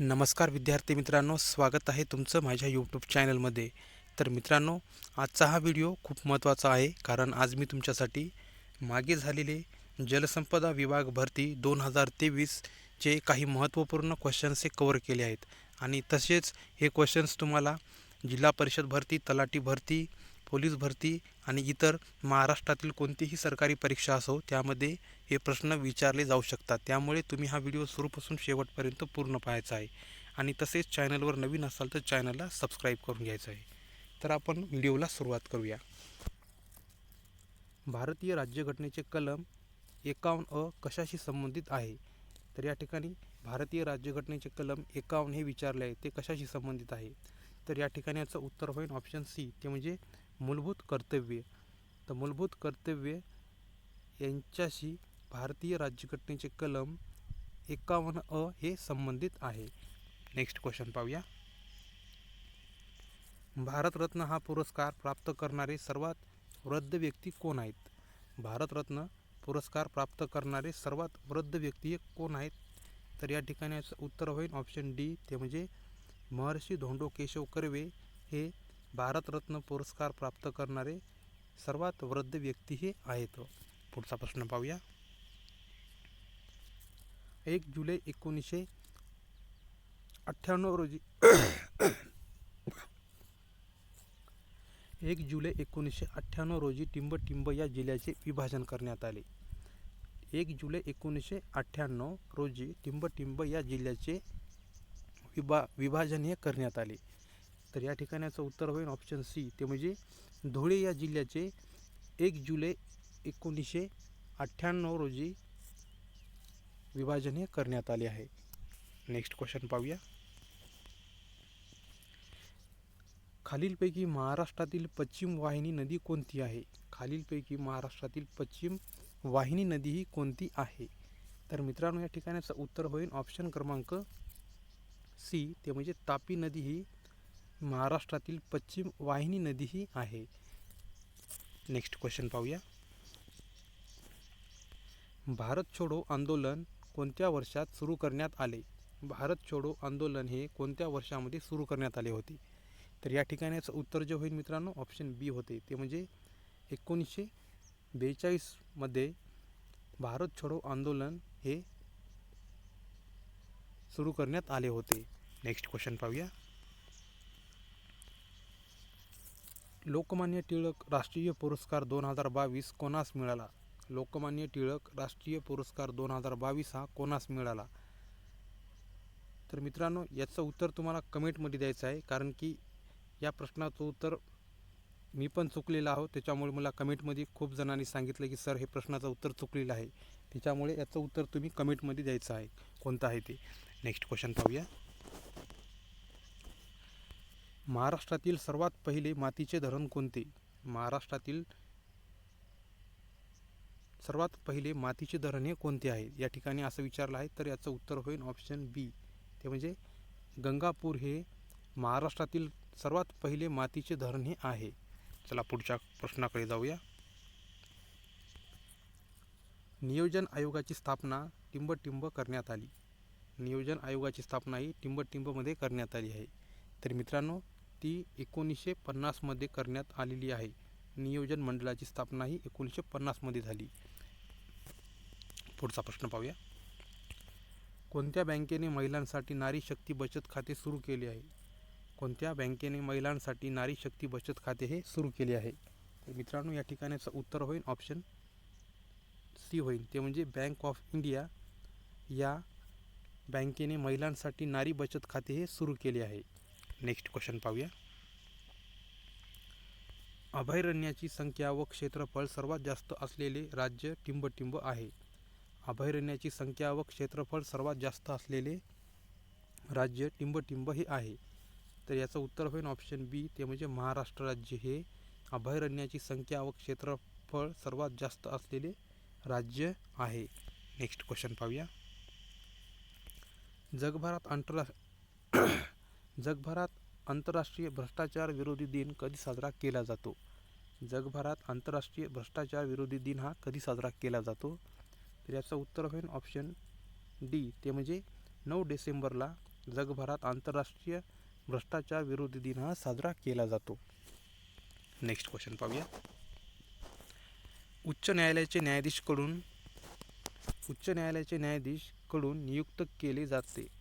नमस्कार विद्यार्थी मित्रांनो स्वागत आहे तुमचं माझ्या यूट्यूब चॅनलमध्ये तर मित्रांनो आजचा हा व्हिडिओ खूप महत्त्वाचा आहे कारण आज मी तुमच्यासाठी मागे झालेले जलसंपदा विभाग भरती दोन हजार तेवीसचे काही महत्त्वपूर्ण क्वेश्चन्स हे कवर केले आहेत. आणि तसेच हे क्वेश्चन्स तुम्हाला जिल्हा परिषद भरती तलाठी भरती पोलीस भरती आणि इतर महाराष्ट्रातील कोणतीही सरकारी परीक्षा असो त्यामध्ये हे प्रश्न विचारले जाऊ शकतात. त्यामुळे तुम्ही हा व्हिडिओ सुरूपासून शेवटपर्यंत पूर्ण पाहायचा आहे. आणि तसेच चॅनलवर नवीन असाल तर चॅनलला सबस्क्राईब करून घ्यायचं आहे. तर आपण व्हिडिओला सुरुवात करूया. भारतीय राज्यघटनेचे कलम एकावन्न अ कशाशी संबंधित आहे? तर या ठिकाणी भारतीय राज्यघटनेचे कलम एकावन्न हे विचारले आहे ते कशाशी संबंधित आहे? तर या ठिकाणी याचं उत्तर होईल ऑप्शन सी ते म्हणजे मूलभूत कर्तव्ये. तर मूलभूत कर्तव्ये यांच्याशी भारतीय राज्यघटनेचे कलम एकावन्न अ हे संबंधित आहे. नेक्स्ट क्वेश्चन पाहूया. भारतरत्न हा पुरस्कार प्राप्त करणारे सर्वात वृद्ध व्यक्ती कोण आहेत? भारतरत्न पुरस्कार प्राप्त करणारे सर्वात वृद्ध व्यक्ती कोण आहेत? तर या ठिकाणी उत्तर होईल ऑप्शन डी. ते म्हणजे महर्षी धोंडो केशव कर्वे हे भारतरत्न पुरस्कार प्राप्त करणारे सर्वात वृद्ध व्यक्ती हे आहेत. पुढचा प्रश्न पाहूया. एक जुलै एकोणीसशे अठ्ठ्याण्णव रोजी एक जुलै एकोणीसशे अठ्ठ्याण्णव रोजी टिंबटिंब या जिल्ह्याचे विभाजन करण्यात आले. एक जुलै एकोणीसशे अठ्ठ्याण्णव रोजी टिंबटिंब या जिल्ह्याचे विभा विभाजन हे करण्यात आले. तर या ठिकाणाचं उत्तर होईल ऑप्शन सी ते म्हणजे धुळे या जिल्ह्याचे एक जुलै एकोणीसशे अठ्ठ्याण्णव रोजी विभाजन हे करण्यात आले आहे. नेक्स्ट क्वेश्चन पाहूया. खालीलपैकी महाराष्ट्रातील पश्चिम वाहिनी नदी कोणती आहे? खालीलपैकी महाराष्ट्रातील पश्चिम वाहिनी नदी ही कोणती आहे? तर मित्रांनो या ठिकाणाचं उत्तर होईल ऑप्शन क्रमांक सी ते म्हणजे तापी नदी ही महाराष्ट्रातील पश्चिम वाहिनी नदी ही आहे. नेक्स्ट क्वेश्चन पाहूया. भारत छोडो आंदोलन कोणत्या वर्षात सुरू करण्यात आले? भारत छोडो आंदोलन हे कोणत्या वर्षामध्ये सुरू करण्यात आले होते? तर या ठिकाणाचं उत्तर जे होईल मित्रांनो ऑप्शन बी होते. ते म्हणजे एकोणीसशे बेचाळीसमध्ये भारत छोडो आंदोलन हे सुरू करण्यात आले होते. नेक्स्ट क्वेश्चन पाहूया. लोकमान्य टिळक राष्ट्रीय पुरस्कार दोन हजार बावीस कोणास मिळाला? लोकमान्य टिळक राष्ट्रीय पुरस्कार दोन हजार बावीस हा कोणास मिळाला? तर मित्रांनो याचं उत्तर तुम्हाला कमेंटमध्ये द्यायचं आहे कारण की या प्रश्नाचं उत्तर मी पण चुकलेलं आहो त्याच्यामुळे मला कमेंटमध्ये खूप जणांनी सांगितलं की सर हे प्रश्नाचं उत्तर चुकलेलं आहे. त्याच्यामुळे याचं उत्तर तुम्ही कमेंटमध्ये द्यायचं आहे कोणतं आहे ते? नेक्स्ट क्वेश्चन पाहूया. महाराष्ट्रातील सर्वात पहिले मातीचे धरण कोणते? महाराष्ट्रातील सर्वात पहिले मातीचे धरण हे कोणते आहे? या ठिकाणी असं विचारलं आहे. तर याचं उत्तर होईल ऑप्शन बी ते म्हणजे गंगापूर हे महाराष्ट्रातील सर्वात पहिले मातीचे धरण हे आहे. चला पुढच्या प्रश्नाकडे जाऊया. नियोजन आयोगाची स्थापना टिंबटिंब करण्यात आली. नियोजन आयोगाची स्थापना ही टिंबटिंबमध्ये करण्यात आली आहे. तर मित्रांनो ती एकोणीसशे पन्नासमध्ये करण्यात आलेली आहे. नियोजन मंडळाची स्थापना ही एकोणीसशे पन्नासमध्ये झाली. पुढचा प्रश्न पाहूया. कोणत्या बँकेने महिलांसाठी नारी शक्ती बचत खाते सुरू केले आहे? कोणत्या बँकेने महिलांसाठी नारी शक्ती बचत खाते हे सुरू केले आहे? तर मित्रांनो या ठिकाणाचं उत्तर होईल ऑप्शन सी होईल ते म्हणजे बँक ऑफ इंडिया या बँकेने महिलांसाठी नारी बचत खाते हे सुरू केले आहे. नेक्स्ट क्वेश्चन पाहूया. अभयारण्याची संख्या व क्षेत्रफळ सर्वात जास्त असलेले राज्य टिंबटिंब आहे. अभयारण्याची संख्या व क्षेत्रफळ सर्वात जास्त असलेले राज्य टिंबटिंब हे आहे. तर याचं उत्तर होईल ऑप्शन बी ते म्हणजे महाराष्ट्र राज्य हे अभयारण्याची संख्या व क्षेत्रफळ सर्वात जास्त असलेले राज्य आहे. नेक्स्ट क्वेश्चन पाहूया. जगभरात आंतररा जगभरात आंतरराष्ट्रीय भ्रष्टाचार विरोधी दिन कधी साजरा केला जातो? जगभरात आंतरराष्ट्रीय भ्रष्टाचार विरोधी दिन हा कधी साजरा केला जातो? तर याचं उत्तर होईल ऑप्शन डी ते म्हणजे नऊ डिसेंबरला जगभरात आंतरराष्ट्रीय भ्रष्टाचार विरोधी दिन हा साजरा केला जातो. नेक्स्ट क्वेश्चन पाहूया. उच्च न्यायालयाचे न्यायाधीशकडून उच्च न्यायालयाचे न्यायाधीशकडून नियुक्त केले जाते.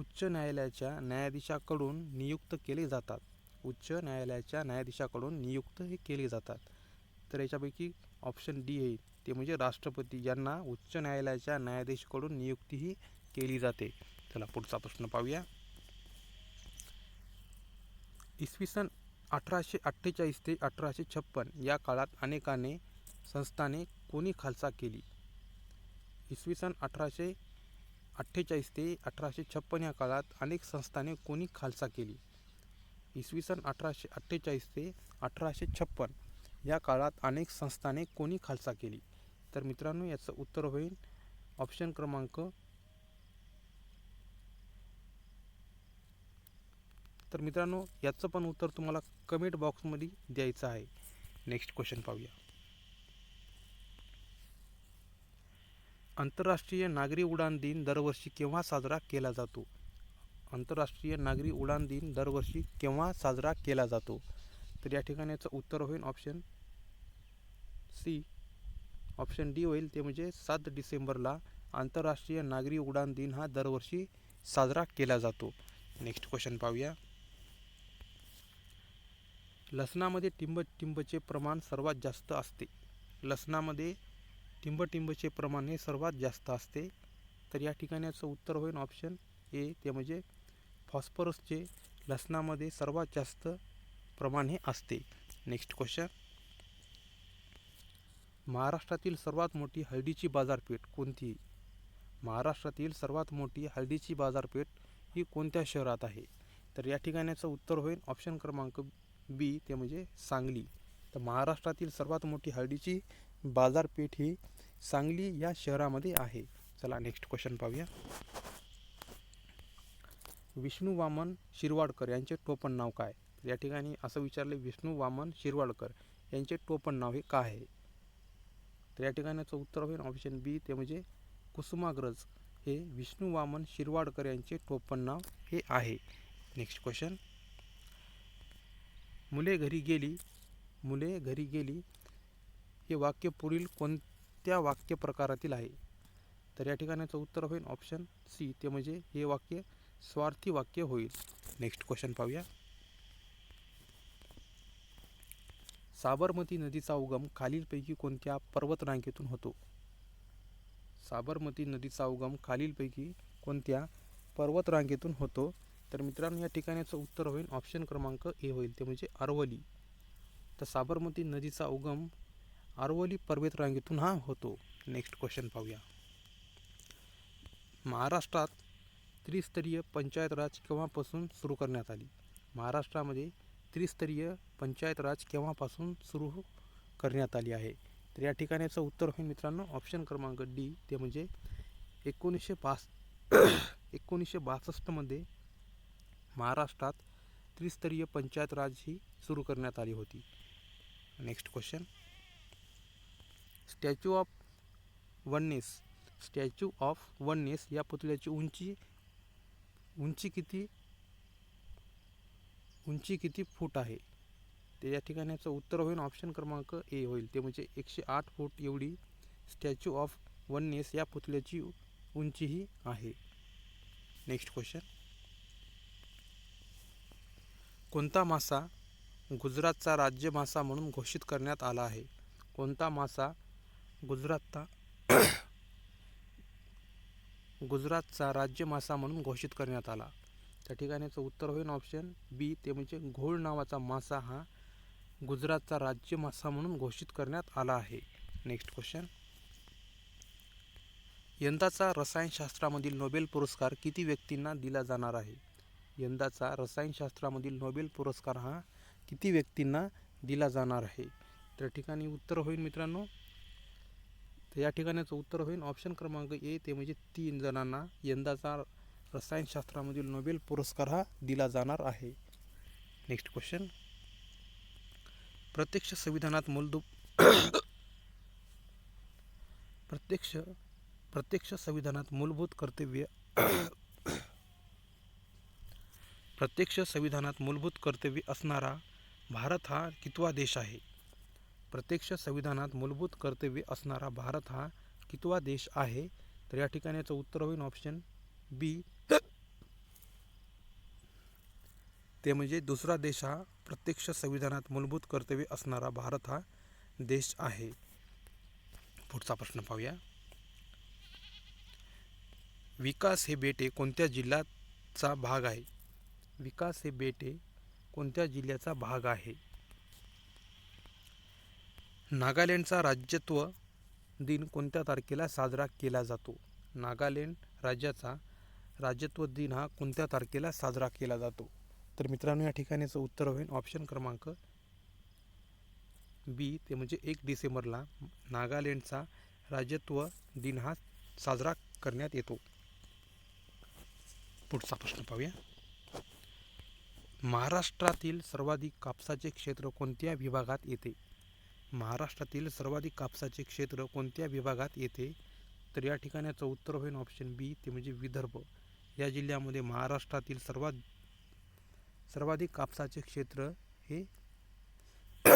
उच्च न्यायालयाच्या न्यायाधीशाकडून नियुक्त केले जातात. उच्च न्यायालयाच्या न्यायाधीशाकडून नियुक्त हे केले जातात. तर याच्यापैकी ऑप्शन डी आहे. ते म्हणजे राष्ट्रपती यांना उच्च न्यायालयाच्या न्यायाधीशाकडून नियुक्तीही केली जाते. चला पुढचा प्रश्न पाहूया. इसवी सन अठराशे अठ्ठेचाळीस ते अठराशे छप्पन या काळात अनेकाने संस्थाने कोणी खालसा केली? इसवी सन अठराशे अठ्ठेचाळीस ते अठराशे छप्पन या काळात अनेक संस्थाने कोणी खालसा केली. इसवी सन अठराशे अठ्ठेचाळीस ते अठराशे छप्पन या काळात अनेक संस्थाने कोणी खालसा केली. तर मित्रांनो याचं उत्तर होईल ऑप्शन क्रमांक तर मित्रांनो याचं पण उत्तर तुम्हाला कमेंट बॉक्समध्ये द्यायचं आहे. नेक्स्ट क्वेश्चन पाहूया. आंतरराष्ट्रीय नागरी उडान दिन दरवर्षी केव्हा साजरा केला जातो? आंतरराष्ट्रीय नागरी उडान दिन दरवर्षी केव्हा साजरा केला जातो? तर या ठिकाणी याचं उत्तर होईल ऑप्शन सी. ऑप्शन डी होईल ते म्हणजे सात डिसेंबरला आंतरराष्ट्रीय नागरी उडान दिन हा दरवर्षी साजरा केला जातो. नेक्स्ट क्वेश्चन पाहूया. लसणामध्ये टिंब टिंबचे प्रमाण सर्वात जास्त असते. लसणामध्ये टिंबटिंबचे प्रमाण हे सर्वात जास्त असते. तर या ठिकाणी याचं उत्तर होईल ऑप्शन ए ते म्हणजे फॉस्फरसचे लसणामध्ये सर्वात जास्त प्रमाण हे असते. नेक्स्ट क्वेश्चन महाराष्ट्रातील सर्वात मोठी हळदीची बाजारपेठ कोणती? महाराष्ट्रातील सर्वात मोठी हळदीची बाजारपेठ ही कोणत्या शहरात आहे? तर या ठिकाणाचं उत्तर होईल ऑप्शन क्रमांक बी ते म्हणजे सांगली. तर महाराष्ट्रातील सर्वात मोठी हळदीची बाजारपेठ ही सांगली या शहरामध्ये आहे. चला नेक्स्ट क्वेश्चन पाहूया. विष्णू वामन शिरवाडकर यांचे टोपण नाव काय? या ठिकाणी असं विचारले विष्णू वामन शिरवाडकर यांचे टोपण नाव हे काय आहे? तर या ठिकाणाचं उत्तर होईल ऑप्शन बी ते म्हणजे कुसुमाग्रज हे विष्णू वामन शिरवाडकर यांचे टोपण नाव हे आहे. नेक्स्ट क्वेश्चन मुले घरी गेली मुले घरी गेली हे वाक्य पुढील कोणत्या वाक्य प्रकारातील आहे? तर या ठिकाणाचं उत्तर होईल ऑप्शन सी ते म्हणजे हे वाक्य स्वार्थी वाक्य होईल. नेक्स्ट क्वेश्चन पाहूया. साबरमती नदीचा उगम खालीलपैकी कोणत्या पर्वतरांगेतून होतो? साबरमती नदीचा उगम खालीलपैकी कोणत्या पर्वतरांगेतून होतो? तर मित्रांनो या ठिकाणाचं उत्तर होईल ऑप्शन क्रमांक ए होईल. ते म्हणजे अरवली. तर साबरमती नदीचा उगम अरवली पर्वत रांगेतून हा होतो. नेक्स्ट क्वेश्चन पाहूया. महाराष्ट्रात त्रिस्तरीय पंचायत राज केव्हापासून सुरू करण्यात आली? महाराष्ट्रामध्ये त्रिस्तरीय पंचायत राज केव्हापासून सुरू करण्यात आली आहे? तर या ठिकाणाचं उत्तर होईल मित्रांनो. ऑप्शन क्रमांक डी ते म्हणजे एकोणीसशे पास एकोणीसशे बासष्टमध्ये महाराष्ट्रात त्रिस्तरीय पंचायत राज ही सुरू करण्यात आली होती. Next question Statue of Oneness. Statue of Oneness या पुतळ्याची उंची उंची किती उंची किती फूट आहे? ते या ठिकाणाचं उत्तर होईल. ऑप्शन क्रमांक ए होईल. ते म्हणजे एकशे आठ फूट एवढी स्टॅच्यू ऑफ वननेस या पुतळ्याची उंचीही आहे. Next question. कोणता मासा गुजरातचा राज्य मासा म्हणून घोषित करण्यात आला आहे? कोणता मासा गुजरातचा गुजरातचा राज्य मासा म्हणून घोषित करण्यात आला. त्या ठिकाणीचं उत्तर होईल ऑप्शन बी ते म्हणजे घोळ नावाचा मासा हा गुजरातचा राज्य मासा म्हणून घोषित करण्यात आला आहे. नेक्स्ट क्वेश्चन यंदाचा रसायनशास्त्रामधील नोबेल पुरस्कार किती व्यक्तींना दिला जाणार आहे? यंदाचा रसायनशास्त्रामधील नोबेल पुरस्कार हा किती व्यक्तींना दिला जाणार आहे? त्या ठिकाणी उत्तर होईल मित्रांनो तर या ठिकाणाचं उत्तर होईल. ऑप्शन क्रमांक ए ते म्हणजे तीन जणांना यंदाचा रसायनशास्त्रामधील नोबेल पुरस्कार हा दिला जाणार आहे. नेक्स्ट क्वेश्चन प्रत्यक्ष संविधानात मूलभूत प्रत्यक्ष प्रत्यक्ष संविधानात मूलभूत कर्तव्य प्रत्यक्ष संविधानात मूलभूत कर्तव्य असणारा भारत हा कितवा देश आहे? प्रत्यक्ष संविधानात मूलभूत कर्तव्य असणारा भारत हा कितवा देश आहे? तर या ठिकाणी याचं उत्तर होईल ऑप्शन बी ते म्हणजे दुसरा देश हा प्रत्यक्ष संविधानात मूलभूत कर्तव्य असणारा भारत हा देश आहे. पुढचा प्रश्न पाहूया. विकास हे बेटे कोणत्या जिल्ह्याचा भाग आहे? विकास हे बेटे कोणत्या जिल्ह्याचा भाग आहे? नागालँडचा राज्यत्व दिन कोणत्या तारखेला साजरा केला जातो? नागालँड राज्याचा राज्यत्व दिन हा कोणत्या तारखेला साजरा केला जातो? तर मित्रांनो या ठिकाणीचं उत्तर होईल ऑप्शन क्रमांक बी. ते म्हणजे एक डिसेंबरला नागालँडचा राज्यत्व दिन हा साजरा करण्यात येतो. पुढचा प्रश्न पाहूया. महाराष्ट्रातील सर्वाधिक कापसाचे क्षेत्र कोणत्या विभागात येते? महाराष्ट्रातील सर्वाधिक कापसाचे क्षेत्र कोणत्या विभागात येते? तर या ठिकाणाचं उत्तर होईल ऑप्शन बी ते म्हणजे विदर्भ. या जिल्ह्यामध्ये महाराष्ट्रातील सर्वात सर्वाधिक कापसाचे क्षेत्र हे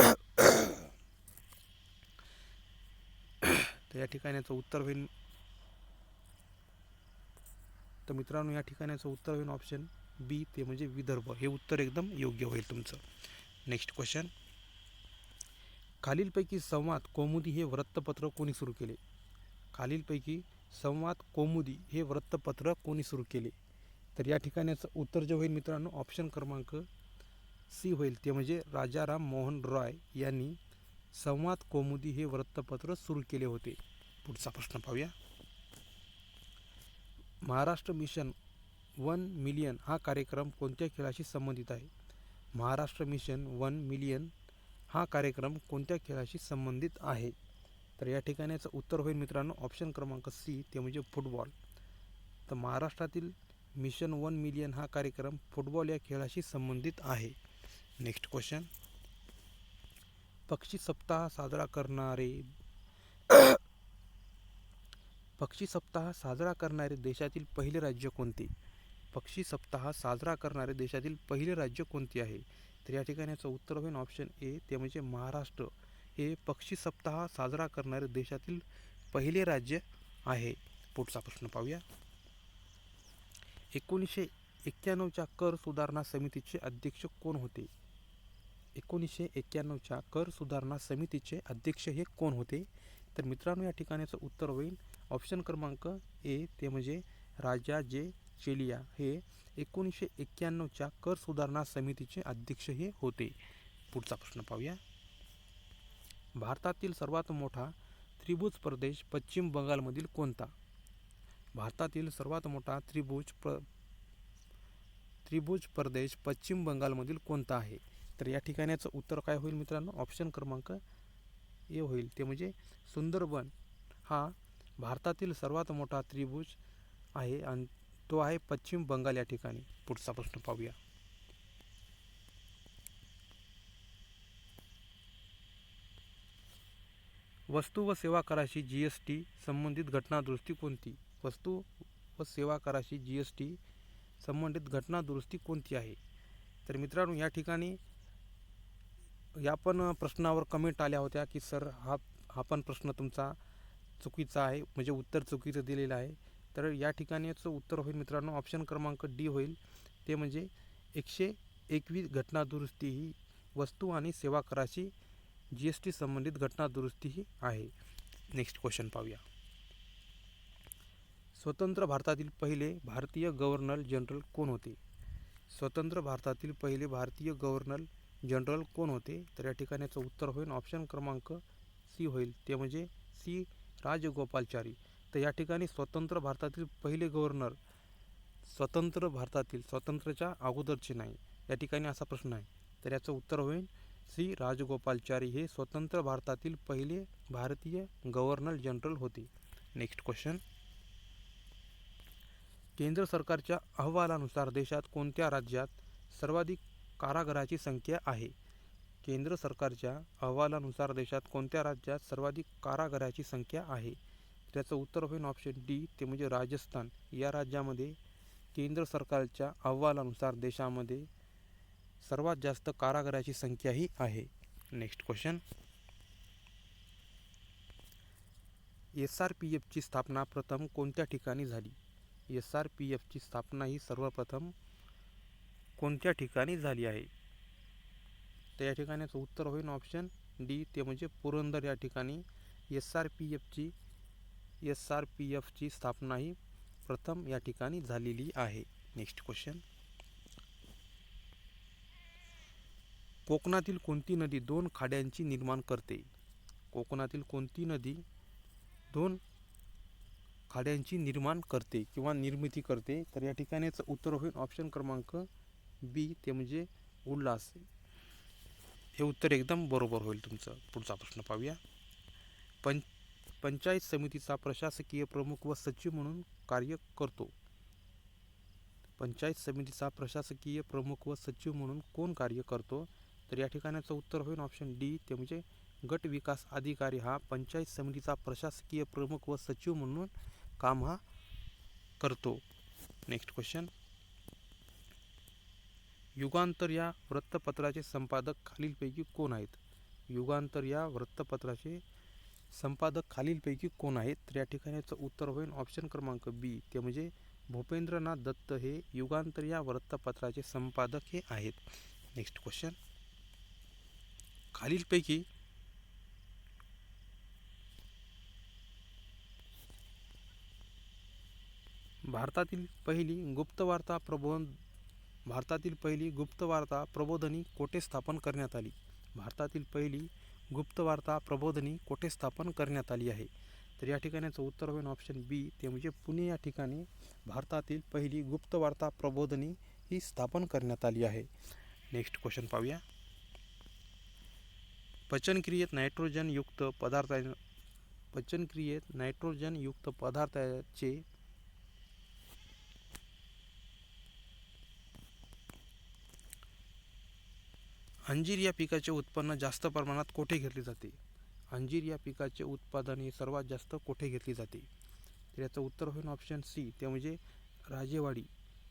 तर या ठिकाणाचं उत्तर होईल तर मित्रांनो या ठिकाणाचं उत्तर होईल ऑप्शन बी ते म्हणजे विदर्भ. हे उत्तर एकदम योग्य होईल तुमचं. नेक्स्ट क्वेश्चन खालीलपैकी संवाद कौमुदी हे वृत्तपत्र कोणी सुरू केले? खालीलपैकी संवाद कौमुदी हे वृत्तपत्र कोणी सुरू केले? तर या ठिकाणाचं उत्तर जे होईल मित्रांनो ऑप्शन क्रमांक सी होईल. ते म्हणजे राजाराम मोहन रॉय यांनी संवाद कौमुदी हे वृत्तपत्र सुरू केले होते. पुढचा प्रश्न पाहूया. महाराष्ट्र मिशन वन मिलियन हा कार्यक्रम कोणत्या खेळाशी संबंधित आहे? महाराष्ट्र मिशन वन मिलियन हा कार्यक्रम कोणत्या खेळाशी संबंधित आहे? तर या ठिकाणाचं उत्तर होईल मित्रांनो. ऑप्शन क्रमांक सी ते म्हणजे फुटबॉल तर महाराष्ट्रातील मिशन वन मिलियन हा कार्यक्रम फुटबॉल या खेळाशी संबंधित आहे. नेक्स्ट क्वेश्चन पक्षी सप्ताह साजरा करणारे पक्षी सप्ताह साजरा करणारे देशातील पहिले राज्य कोणते? पक्षी सप्ताह साजरा करणारे देशातील पहिले राज्य कोणते आहे? तर या ठिकाणी याचं उत्तर होईल ऑप्शन ए ते म्हणजे महाराष्ट्र. हे पक्षी सप्ताह साजरा करणारे देशातील पहिले राज्य आहे. पुढचा प्रश्न पाहूया. एकोणीसशे एक्क्याण्णवच्या कर सुधारणा समितीचे अध्यक्ष कोण होते? एकोणीसशे एक्क्याण्णवच्या कर सुधारणा समितीचे अध्यक्ष हे कोण होते? तर मित्रांनो या ठिकाणाचं उत्तर होईल. ऑप्शन क्रमांक ए ते म्हणजे राजा जे चेलिया. हे एकोणीसशे एक्क्याण्णवच्या कर सुधारणा समितीचे अध्यक्ष हे होते. पुढचा प्रश्न पाहूया. भारतातील सर्वात मोठा त्रिभुज प्रदेश पश्चिम बंगालमधील कोणता? भारतातील सर्वात मोठा त्रिभुज प्र त्रिभुज प्रदेश पश्चिम बंगालमधील कोणता आहे? तर या ठिकाणाचं उत्तर काय होईल मित्रांनो? ऑप्शन क्रमांक ए होईल. ते म्हणजे सुंदरबन हा भारतातील सर्वात मोठा त्रिभुज आहे आणि तो आहे पश्चिम बंगाल या ठिकाणी. पुढचा प्रश्न पाहूया. वस्तू व सेवा कराशी जी एस टी संबंधित घटनादुरुस्ती कोणती? वस्तू व सेवा कराशी जी एस टी संबंधित घटनादुरुस्ती कोणती आहे? तर मित्रांनो या ठिकाणी या पण प्रश्नावर कमेंट आल्या होत्या की सर हा हा पण प्रश्न तुमचा चुकीचा आहे. म्हणजे उत्तर चुकीचं दिलेलं आहे. तर या ठिकाणी याचं उत्तर होईल मित्रांनो. ऑप्शन क्रमांक डी होईल. ते म्हणजे एकशे एकवीस घटनादुरुस्ती ही वस्तू आणि सेवा कराची जी एस टी संबंधित घटना दुरुस्ती ही आहे. नेक्स्ट क्वेश्चन पाहूया. स्वतंत्र भारतातील पहिले भारतीय गव्हर्नर जनरल कोण होते? स्वतंत्र भारतातील पहिले भारतीय गव्हर्नर जनरल कोण होते? तर या ठिकाणी याचं उत्तर होईल. ऑप्शन क्रमांक सी होईल. ते म्हणजे सी राजगोपालचारी. तर या ठिकाणी स्वतंत्र भारतातील पहिले गव्हर्नर स्वतंत्र भारतातील स्वातंत्र्याच्या अगोदरचे नाही. या ठिकाणी असा प्रश्न आहे. तर याचं उत्तर होईल श्री राजगोपालचारी हे स्वतंत्र भारतातील पहिले भारतीय गव्हर्नर जनरल होते. नेक्स्ट क्वेश्चन केंद्र सरकारच्या अहवालानुसार देशात कोणत्या राज्यात सर्वाधिक कारागृहाची संख्या आहे? केंद्र सरकारच्या अहवालानुसार देशात कोणत्या राज्यात सर्वाधिक कारागृहाची संख्या आहे? त्याचं उत्तर होईल ऑप्शन डी ते म्हणजे राजस्थान. या राज्यामध्ये केंद्र सरकारच्या अहवालानुसार देशामध्ये सर्वात जास्त कारागिराची संख्याही आहे. Next question S R P एफची स्थापना प्रथम कोणत्या ठिकाणी झाली? एस आर पी एफची स्थापना ही सर्वप्रथम कोणत्या ठिकाणी झाली आहे? तर या ठिकाणाचं उत्तर होईल ऑप्शन डी ते म्हणजे पुरंदर या ठिकाणी. एस आर पी एफची एस आर पी एफची स्थापना ही प्रथम या ठिकाणी झालेली आहे. नेक्स्ट क्वेश्चन कोकणातील कोणती नदी दोन खाड्यांची निर्माण करते? कोकणातील कोणती नदी दोन खाड्यांची निर्माण करते किंवा निर्मिती करते? तर या ठिकाणीचं उत्तर होईल ऑप्शन क्रमांक बी ते म्हणजे उल्हास. हे उत्तर एकदम बरोबर होईल तुमचं. पुढचा प्रश्न पाहूया. पंच पंचायत समितीचा प्रशासकीय प्रमुख व सचिव म्हणून कार्य करतो. पंचायत समितीचा प्रशासकीय प्रमुख व सचिव म्हणून कोण कार्य करतो? तर या ठिकाणाचं उत्तर होईल ऑप्शन डी ते म्हणजे गट विकास अधिकारी हा पंचायत समितीचा प्रशासकीय प्रमुख व सचिव म्हणून काम हा करतो. नेक्स्ट क्वेश्चन युगांतर या वृत्तपत्राचे संपादक खालीलपैकी कोण आहेत? युगांतर या वृत्तपत्राचे संपादक खालीलपैकी कोण आहेत? तर या ठिकाणीचं उत्तर होईल ऑप्शन क्रमांक बी ते म्हणजे भूपेंद्रनाथ दत्त हे युगांतर या वृत्तपत्राचे संपादक हे आहेत. नेक्स्ट क्वेश्चन खालीलपैकी भारतातील पहिली गुप्तवार्ता प्रबोधन भारतातील पहिली गुप्तवार्ता प्रबोधनी कोठे स्थापन करण्यात आली? भारतातील पहिली गुप्तवार्ता प्रबोधनी कोठे स्थापन करण्यात आली आहे? तर या ठिकाणाचं उत्तर होईल ऑप्शन बी ते म्हणजे पुणे या ठिकाणी भारतातील पहिली गुप्तवार्ता प्रबोधनी ही स्थापन करण्यात आली आहे. नेक्स्ट क्वेश्चन पाहूया. पचनक्रियेत नायट्रोजनयुक्त पदार्थ पचनक्रियेत नायट्रोजनयुक्त पदार्थाचे अंजीर या पिकाचे उत्पन्न जास्त प्रमाणात कोठे घेतले जाते? अंजीर या पिकाचे उत्पादन हे सर्वात जास्त कोठे घेतले जाते? तर याचं उत्तर होईल ऑप्शन सी ते म्हणजे राजेवाडी.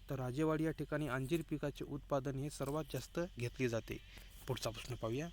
तर राजेवाडी या ठिकाणी अंजीर पिकाचे उत्पादन हे सर्वात जास्त घेतले जाते. पुढचा प्रश्न पाहूया.